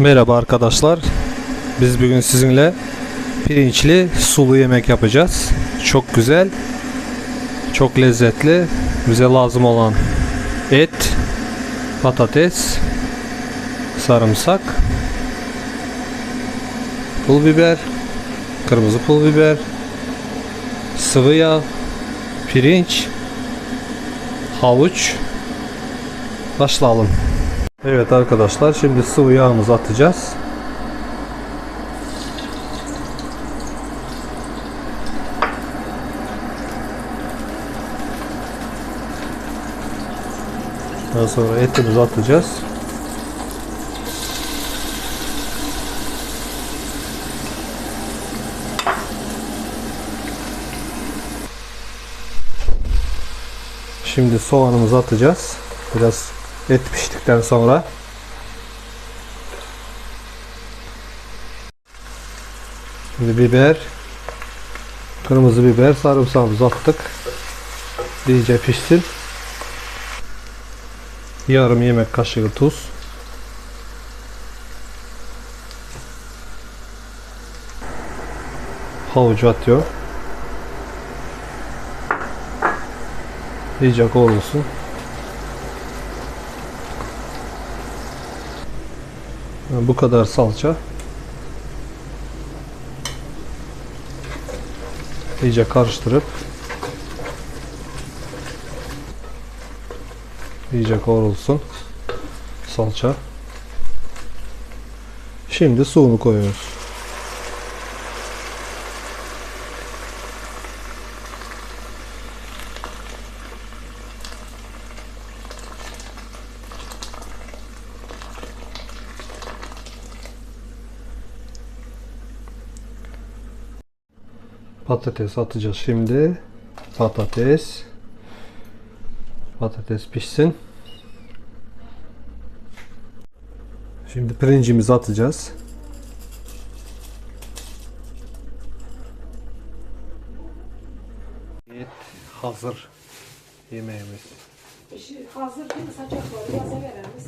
Merhaba arkadaşlar. Biz bugün sizinle pirinçli sulu yemek yapacağız. Çok güzel, çok lezzetli, bize lazım olan et, patates, sarımsak, pul biber, kırmızı pul biber, sıvı yağ, pirinç, havuç. Başlayalım. Evet arkadaşlar şimdi sıvı yağımızı atacağız. Daha sonra etimizi atacağız. Şimdi soğanımızı atacağız. Biraz et piştikten sonra. Şimdi biber, kırmızı biber, sarımsağımızı attık. İyice pişsin. Yarım yemek kaşığı tuz. Havucu atıyor. İyice kavrulsun. Bu kadar salça. İyice karıştırıp iyice kavrulsun salça. Şimdi suyunu koyuyoruz. Patates atacağız şimdi. Patates. Patates pişsin. Şimdi pirincimizi atacağız. Et hazır yemeğimiz. İşi hazır değil mi? Saçak var. Yaza veririz.